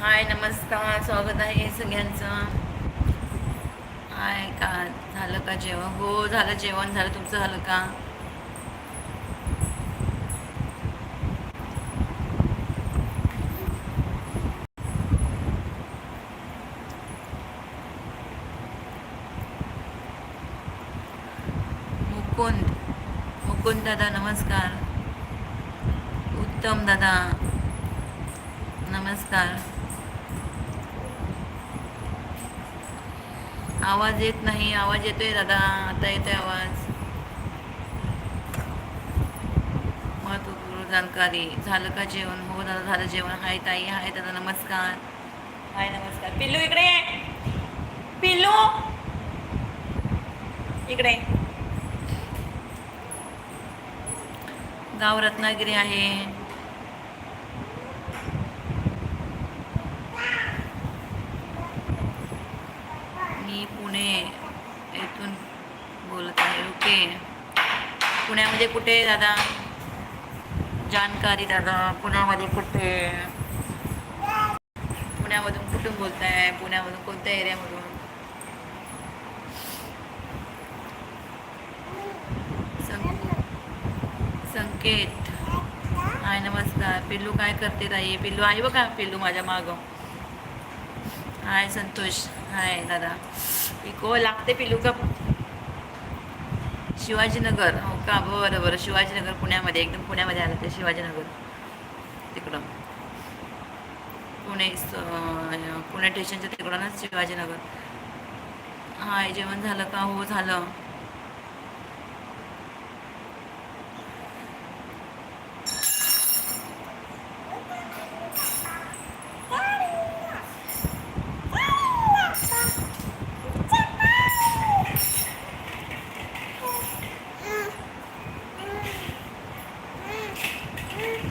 हाय नमस्कार स्वागत आहे सगळ्यांचं. हाय का झालं का जेवण? हो झालं जेवण. झालं तुमचं झालं का? मुकुंद. मुकुंद दादा नमस्कार. उत्तम दादा. नमस्कार. आवाज येत नाही आवाज येतोय दादा आता येतोय आवाज. महत्त्वपूर्ण जानकारी. झालं का जेवण? हो दादा झालं जेवण. हाय ताई हाय दादा नमस्कार. हाय नमस्कार. पिल्लू इकडे पिल्लू! इकडे. गाव रत्नागिरी आहे मी पुणे येथून बोलत आहे. ओके. पुण्यामध्ये कुठे दादा? जानकारी दादा पुण्यामध्ये कुठे? पुण्यामधून कुठून बोलताय? पुण्यामधून कोणत्या एरियामधून? संकेत. हाय नमस्कार. पिल्लू काय करते ताई? पिल्लू आहे बघा पिल्लू माझ्या मागं. हाय संतोष. हाय दादा. इको लागते पिलुका का? शिवाजीनगर. हो का? बरं बरं. शिवाजीनगर पुण्यामध्ये. एकदम पुण्यामध्ये आलं ते शिवाजीनगर. तिकडं. पुणे पुणे स्टेशनच्या तिकडूनच शिवाजीनगर. हाय जेवण झालं का? हो झालं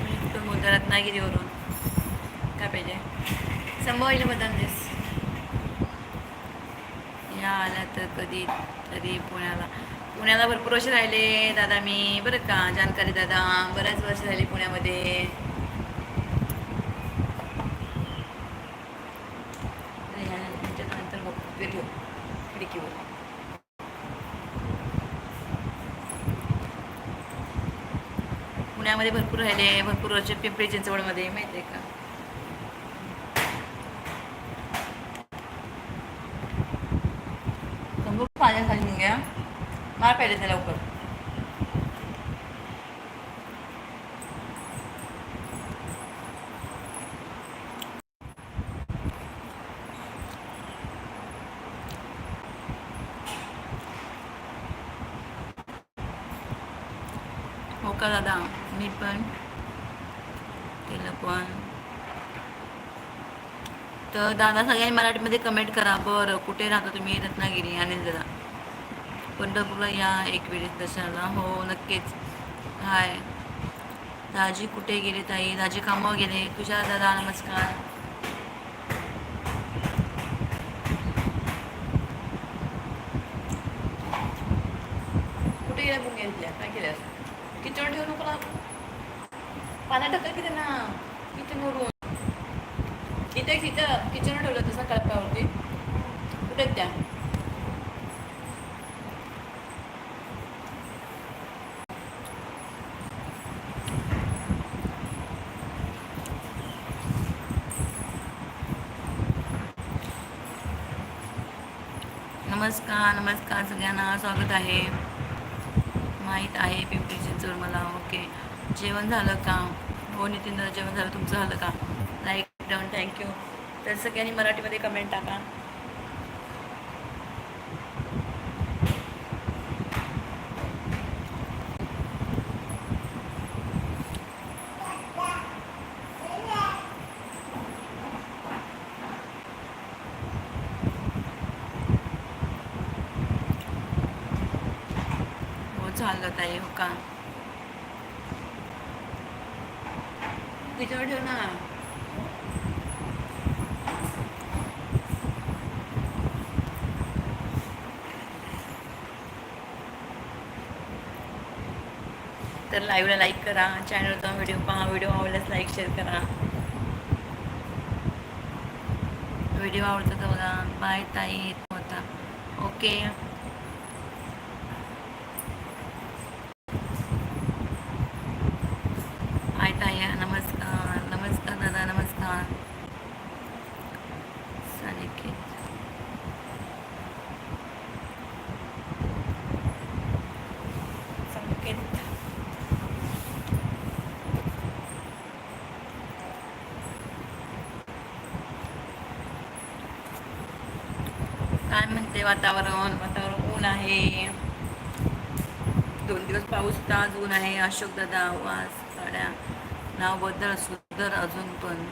मी कुठून बोलतो रत्नागिरीवरून काय पाहिजे? संभाजीनगर दिस या आल्या तर कधी तरी पुण्याला. पुण्याला भरपूर वर्ष राहिले दादा मी. बरं का? जानकारी दादा. बऱ्याच वर्ष झाली पुण्यामध्ये त्याच्यानंतर बघ व्हिडिओ खिडकीवर पुण्यामध्ये भरपूर राहिले भरपूर वर्ष पिंपरी चिंचवडमध्ये माहिती आहे का पाण्या पाण्याखाली निघ्या मार पाहिजे ते लवकर. हो का दादा? मी पण. केलं पण. तर दादा सगळ्यांनी मराठीमध्ये कमेंट करा. बरं कुठे राहता तुम्ही? रत्नागिरी आणि दादा पंढरपूरला या एक वेळेस दर्शनाला. हो नक्कीच. हाय. दाजी कुठे गेले ताई? दाजी कामावर गेले. तुझ्या दादा नमस्कार. कुठे गेल्या काय केल्या किचन ठेवू नको ना पाण्यात टाका की त्यांना किचनवरून तिथे तिथं किचन ठेवलं तसं कळपावरती कुठे त्या नमस्कार नमस्कार सगळ्यांना. स्वागत आहे. माहीत आहे पिंपरी चिंचवड मला. ओके. जेवण झालं का? हो नितीन दादा जेवण झालं. तुमचं झालं का? लाईक डाऊन थँक्यू तर सगळ्यांनी मराठीमध्ये कमेंट टाका. हो झालं ताई. हो का? किचन ठेव ना तर लाईव्हला लाईक करा चॅनलचा व्हिडिओ पहा व्हिडिओ आवडल्यास लाईक शेअर करा व्हिडिओ आवडतो तर बघा बाय ताई होता ओके हाय ताई नमस्कार नमस्कार दादा नमस्कार सानिकेत संकेत ते वातावरण वातावरण ऊन आहे. दोन दिवस पाऊस ताज ऊन आहे. अशोक दादा आवाज काड्या नावबद्दल सुंदर अजून पण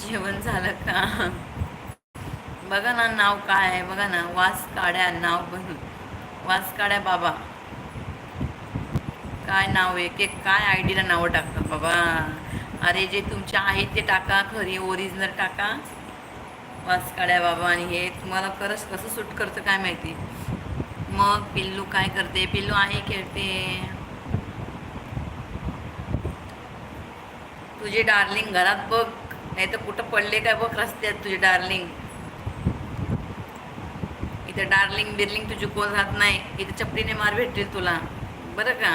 जेवण झालं का बघा ना नाव काय आहे. बघा ना वास काड्या नाव बनू वास काड्या बाबा. काय नाव आहे? एक काय आय डीला नावं टाकतात बाबा? अरे जे तुमचे आहेत ते टाका. खरी ओरिजिनल टाका. वास काड्या बाबा. आणि हे तुम्हाला खरंच कसं सूट करतं काय माहिती? मग पिल्लू काय करते? पिल्लू आहे खेळते. तुझे डार्लिंग घरात बघ. नाही तर कुठं पडले काय बघ रस्त्यात तुझे डार्लिंग इथं डार्लिंग बिर्लिंग तुझी कोण राहत नाही इथं चपडीने मार भेटतील तुला. बरं का?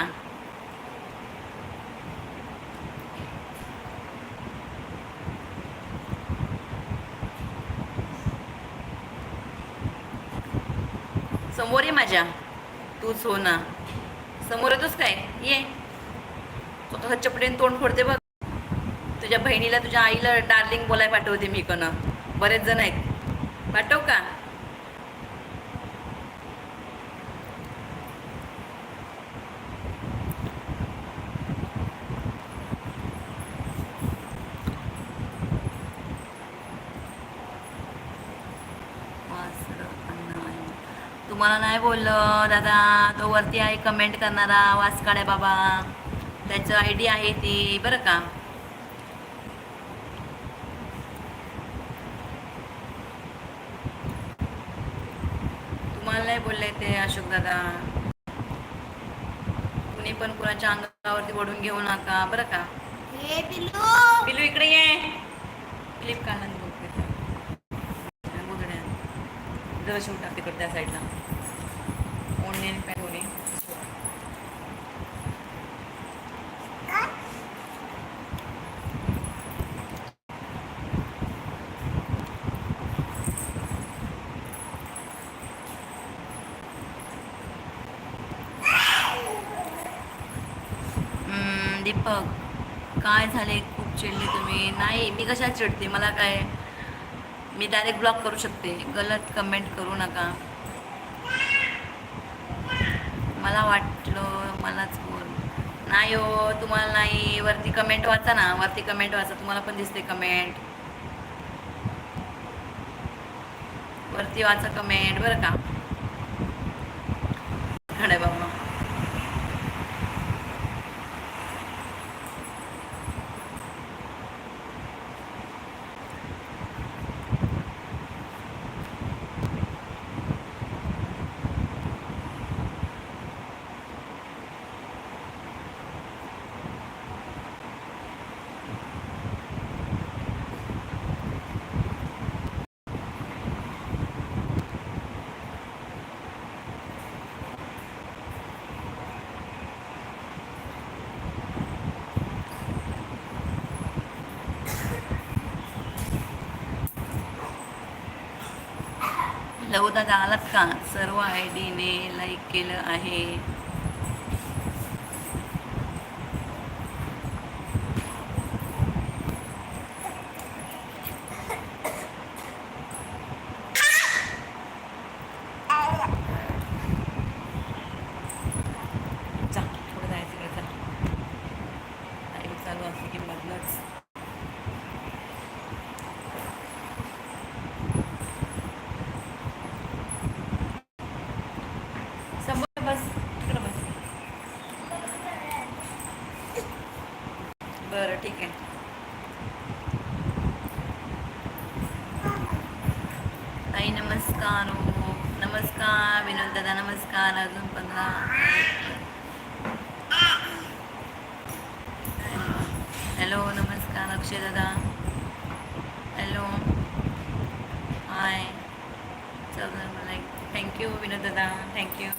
समोर ये माझ्या. तूच हो ना. समोर येतोस काय? ये. स्वतः चपडीने तोंड फोडते बघ. तुझ्या बहिणीला तुझ्या आईला डार्लिंग बोलाय पाठवते मी कनं बरेच जण आहेत. पाठव का वासरं अण्णा आहे. तुम्हाला नाही बोललं. दादा तो वरती आहे कमेंट करणारा वास काढ्या बाबा. त्याचं आय डी आहे ती बरं का? तुम्हाला नाही बोलले ते अशोक दादा. कुणी पण कुणाच्या अंगावरती ओढून घेऊ नका बरं का? पिलू इकडे ये. ना बघ शिवून टाक तिकडे त्या साईडला ओढणी pa पॅन्ट हम्म, दीपक काय झाले खूप चिडले तुम्ही. नाही मी कशा चिडते? मला काय मी डायरेक्ट ब्लॉक करू शकते. गलत कमेंट करू नका. मला वाटलं मलाच बोल. नाही हो तुम्हाला नाही. वरती कमेंट वाचा ना. वरती कमेंट वाचा. तुम्हाला पण दिसते कमेंट वरती वाचा कमेंट बरं का खडे बाबा लव दादा आलात का सर्व आय डीने लाईक केलं आहे जा पुढे जायचं इकडे जा टाईम चालू असते की मधलंच समोर बस तिकडं नमस्कार विनोद दादा नमस्कार अजून पंधरा हॅलो नमस्कार अक्षय दादा. हॅलो हाय चल मला थँक्यू विनोद दादा. थँक्यू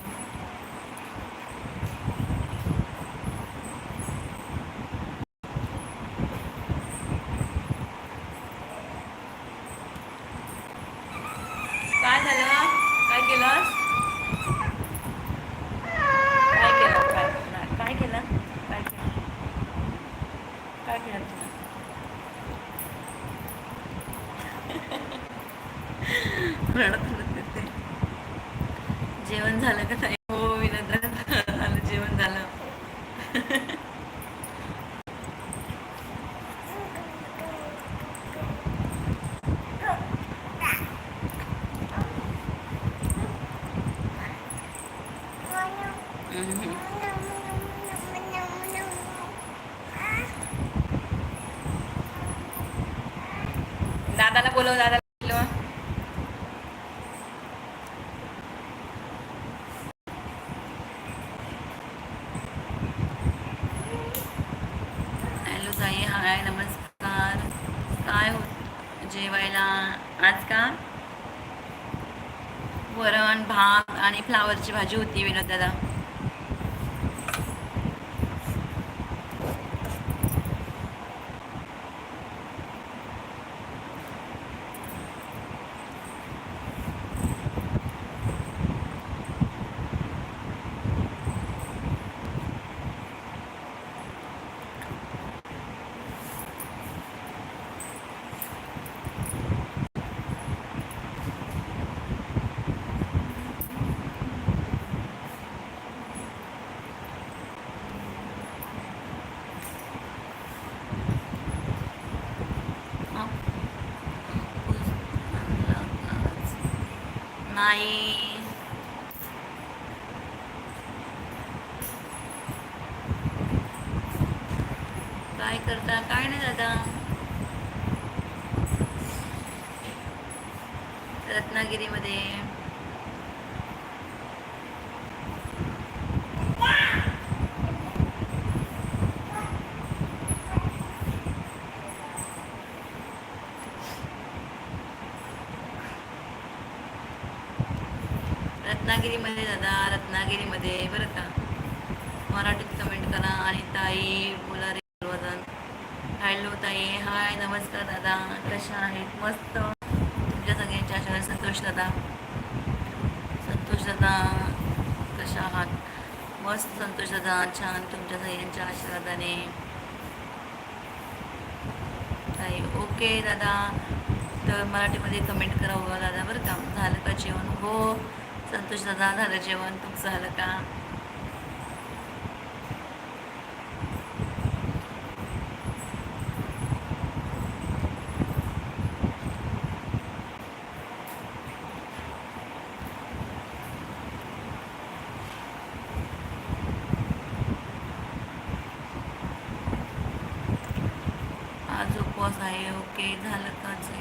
दादाला बोलव दादाला नाही. काय करता? काय नाही दादा. रत्नागिरीमध्ये. रत्नागिरीमध्ये दादा रत्नागिरीमध्ये बरं का? मराठीत कमेंट करा आणि ताई बोला रे सर्वजण हॅलो ताई हाय नमस्कार दादा. कशा आहेत? मस्त. तुमच्या सगळ्यांच्या आशीर्वाद संतोष दादा. संतोष दादा कशा आहात? मस्त संतोष दादा छान. तुमच्या सगळ्यांच्या आशीर्वादाने. ताई ओके दादा. तर मराठीमध्ये कमेंट करा हो दादा बरं का? झालं का जेवण? हो. संतोष दादा झालं जेवण? तुमचं झालं का? आज उपवास आहे ओके झालं का जे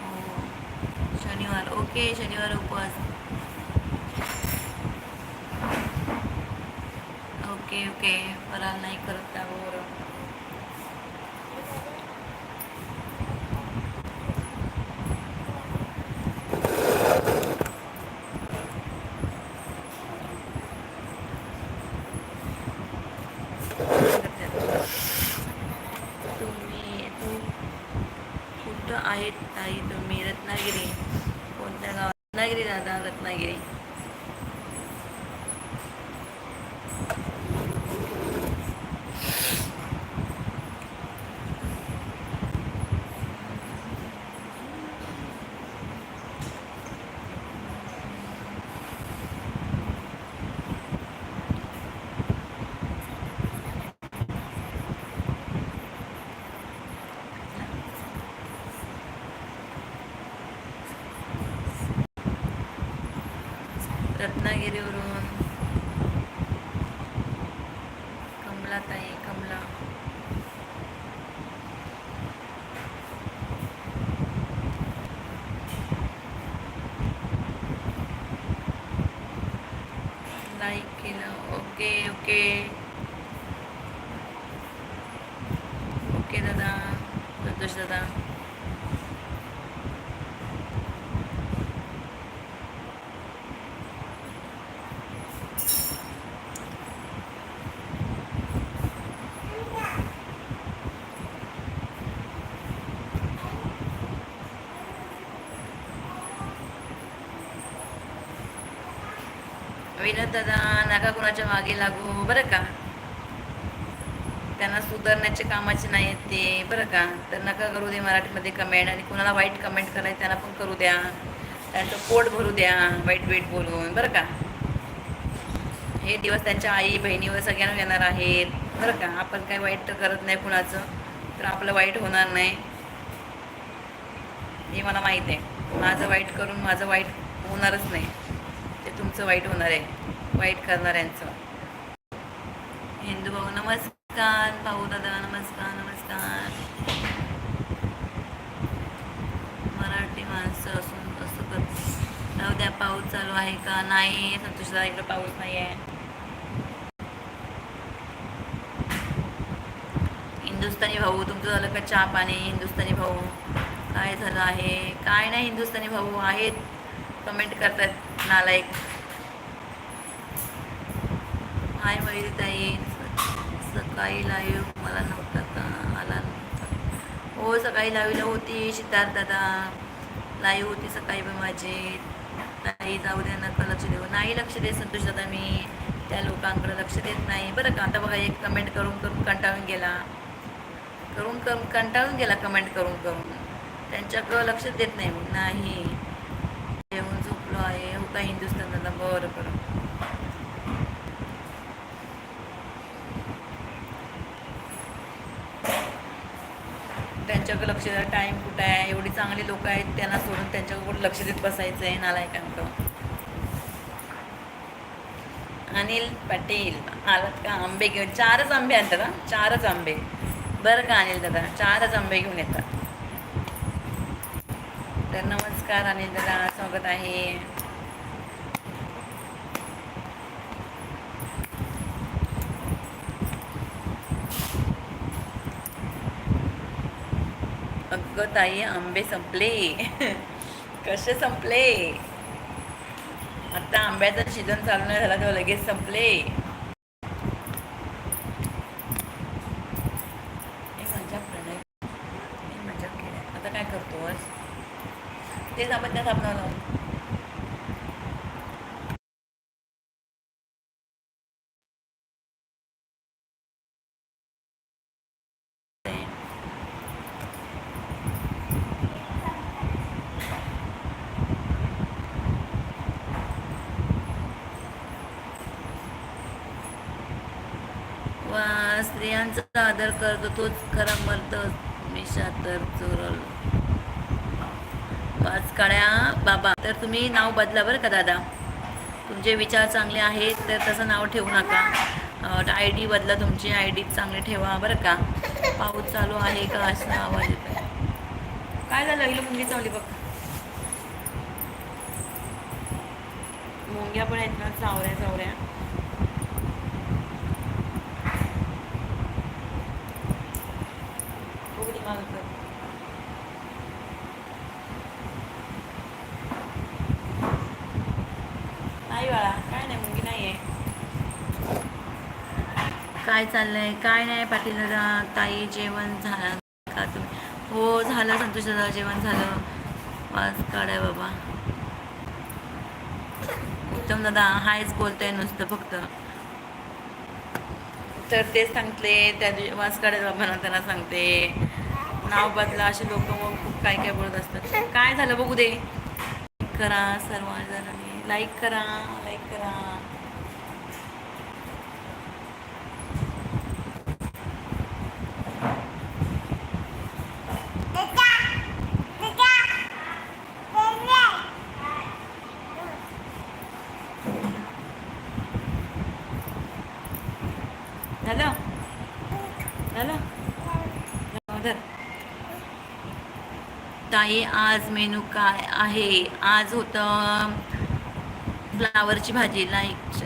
हो शनिवार ओके शनिवार उपवास. Okay okay. मला नाही करत त्यावर तुम्ही तू कुठं आहेत ताई? तुम्ही रत्नागिरी. ಸಾಗಿರಿ ನಾನು ರತ್ನಗಿರಿ ஆனால் எரி உருவம் கம்லா தாய் கம்லா லைக் ஓகே ஓகே दादा नका कुणाच्या मागे लागू बरं का? त्यांना सुधारण्याचे कामाचे नाही आहेत ते बरं का? तर नका करू दे मराठीमध्ये कमेंट आणि कुणाला वाईट कमेंट करायचं त्यांना पण करू द्या. त्यांचं पोट भरू द्या वाईट वाईट बोलून बरं का? हे दिवस त्यांच्या आई बहिणीवर सगळ्यांना येणार आहेत बरं का? आपण काही वाईट तर करत नाही कुणाचं तर आपलं वाईट होणार नाही. हे मला माहीत आहे. माझं वाईट करून माझं वाईट होणारच नाही. ते तुमचं वाईट होणार आहे. वाईट करणाऱ्यांचं. हिंदू भाऊ नमस्कार. भाऊ दादा नमस्कार नमस्कार. मराठी माणसं असून असं करते राहू द्या पाऊस चालू आहे का? नाही संतोषदा इकडे पाऊस नाही आहे. हिंदुस्थानी भाऊ तुमचं झालं का चहा पाणी? हिंदुस्थानी भाऊ काय झालं आहे? काय नाही हिंदुस्थानी भाऊ आहेत. कमेंट करतात नालायक. हाय ताई सकाळी लाईव्ह मला नव्हता का आला नव्हता. हो सकाळी लाईव्हला होती सिद्धार्थ दादा. लाईव्ह होती सकाळी पण माझी. ताई जाऊ द्या नका लक्ष देऊ. नाही लक्ष देत संतोष दादा मी. त्या लोकांकडे लक्ष देत नाही. बरं का आता बघा एक कमेंट करून करून कंटाळून गेला. करून करून कंटाळून गेला कमेंट करून करून. त्यांच्याकडं लक्ष देत नाही. मग नाही. जेवण झोपलो आहे. हो का हिंदुस्थान दादा? बरं बरं त्यांच्याकडे लक्ष द्या टाईम कुठं आहे? एवढी चांगली लोक आहेत त्यांना सोडून त्यांच्याकडं लक्ष देत बसायचं आहे नालायकांकडं. अनिल पाटील आलात का? आंबे घेऊन. चारच आंबे आणतात हा? चारच आंबे. बरं का अनिल दादा? चारच आंबे घेऊन येतात. तर नमस्कार अनिल दादा. स्वागत आहे. अगं ताई आंबे संपले. कसे संपले? आता आंब्याचा सीझन चालू नाही झाला तेव्हा लगेच संपले. हे आता काय करतो तेच आपण त्यात साबणाला स्त्रियांचा आदर करतो तोच खरा मर्द मिशा तर चोरल. पाच काळ्या बाबा. तर तुम्ही नाव बदला बरं का दादा? तुमचे विचार चांगले आहेत तर तसं नाव ठेवू नका. आय डी बदला तुमची आय डी चांगली ठेवा बरं का. पाऊस चालू आहे का असं आवाज येतो काय झालं? गेलं मुंगी चावली बघ. मुंग्या पण आहेत ना चावऱ्या चावऱ्या बघू दे मागं कर. नाही बाळा काय नाही मुलगी नाही आहे काय चाललंय? काय नाही पाटील दादा ताई जेवण झालं का तुम्ही? हो झालं संतोष दादा जेवण झालं. वाज काढाय बाबा. उत्तम दादा हायच बोलतोय नुसतं फक्त. तर तेच सांगते त्या दिवशी वास काढाय बाबांना त्यांना सांगते. नाव बदला असे लोक मग खूप काय काय बोलत असतात. काय झालं बघू दे. लाईक करा सर्वजणांनी. लाईक करा लाईक करा. झालं? झालं? धर. ताई आज मेनू काय आहे? आज होतं फ्लावरची भाजी लाईक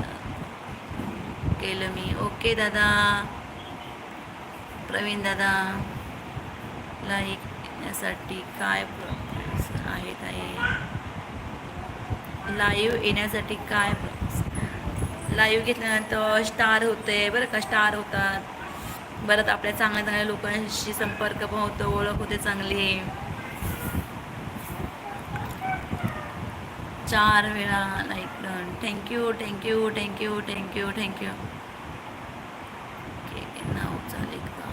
केलं मी. ओके दादा. प्रवीण दादा लाईक येण्यासाठी काय प्रॉब्लेम्स आहेत आहे लाईव्ह येण्यासाठी काय लाईव्ह घेतल्यानंतर स्टार होते बरं का? स्टार होतात. बरं आपल्या चांगल्या चांगल्या लोकांशी संपर्क पण होतो ओळख होते चांगली. चार वेळा like done thank you thank you thank you thank you thank you okay नाव चालेल का?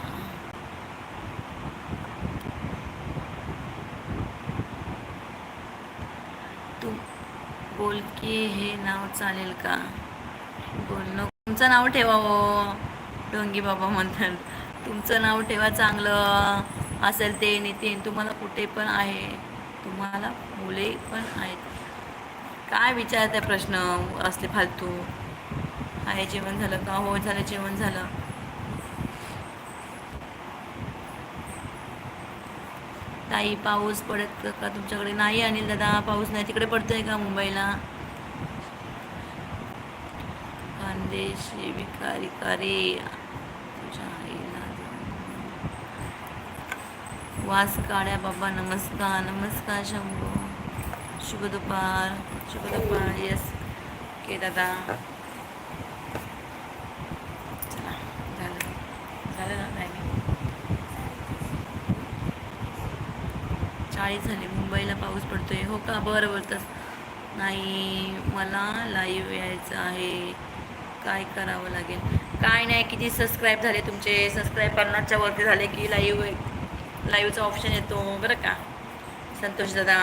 तू बोल की हे नाव चालेल का? बोल तुमचं नाव ठेवावं हो, डोंगी बाबा म्हणतात. तुमचं नाव ठेवा चांगलं. असेल ते नितीन तुम्हाला कुठे पण आहे. तुम्हाला मुले पण आहेत. काय विचारते प्रश्न? असले फालतू. आहे जेवण झालं का? हो झालं जेवण झालं. ताई पाऊस पडत का तुमच्याकडे? नाही अनिल दादा पाऊस नाही. तिकडे पडतोय का मुंबईला? खानदेशी विकारी करे. तुझ्या आईला वास काढ्या बाबा नमस्कार नमस्कार शंभू. शुभ दुपार शुभ दुपार. येस के दादा. चला झालं. झालं ना टायमिंग चाळीस झाले. मुंबईला पाऊस पडतोय. हो का? बरं बोलतस नाही. मला लाईव्ह यायचं आहे. काय करावं लागेल? काय नाही किती सबस्क्राईब झाले तुमचे? सबस्क्राईब पन्नासच्या वरती झाले की लाईव्ह लाईव्हचा ऑप्शन येतो बरं का? संतोष दादा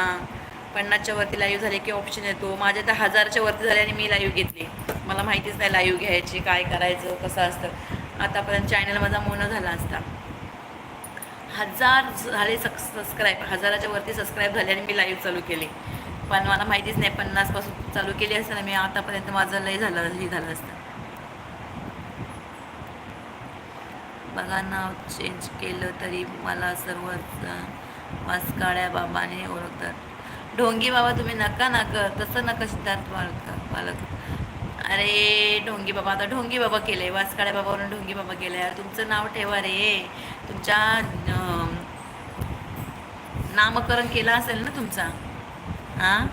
पन्नासच्या वरती लाईव्ह झाले की ऑप्शन येतो. माझ्या तर हजारच्या वरती झाले आणि मी लाईव्ह घेतली. मला माहितीच नाही लाईव्ह घ्यायची काय करायचं कसं असतं. आतापर्यंत चॅनल माझा मोन झाला असता. हजार झाले सबस्क्राईब हजाराच्या वरती सबस्क्राईब झाले आणि मी लाईव्ह चालू केली. पण मला माहितीच नाही पन्नासपासून चालू केली असताना मी आतापर्यंत माझं लय झालं हे झालं असतं. बघा नाव चेंज केलं तरी मला सर्वच वासकाड्या बाबाने ओळखतात. ढोंगी बाबा तुम्ही नका ना कर तसं नका सिद्धार्थ बालक बालक. अरे ढोंगी बाबा आता ढोंगी बाबा केले वासकाळ्या बाबावरून ढोंगी बाबा केले यार तुमचं नाव ठेवा रे. तुमच्या नामकरण केलं असेल ना तुमचा? हां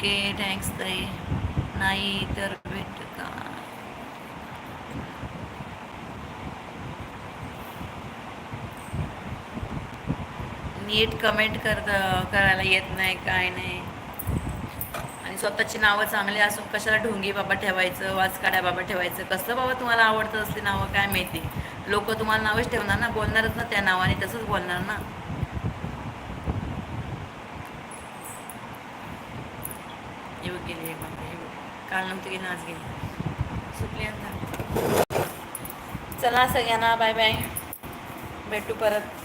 ओके थँक्स ताई. नाही तर भेट का? नीट कमेंट करत करायला येत नाही काय नाही. आणि स्वतःची नावं चांगली असून कशाला ढोंगी बाबा ठेवायचं वाचकाड्या बाबा ठेवायचं? कसं बाबा तुम्हाला आवडतं असली नावं काय माहिती? लोक तुम्हाला नावच ठेवणार ना बोलणारच ना त्या नावाने तसंच बोलणार ना हे बघ गेली एक बाबा हे बघ काल नव्हती गेली आज गेली सुटले चला सगळ्यांना बाय बाय भेटू परत.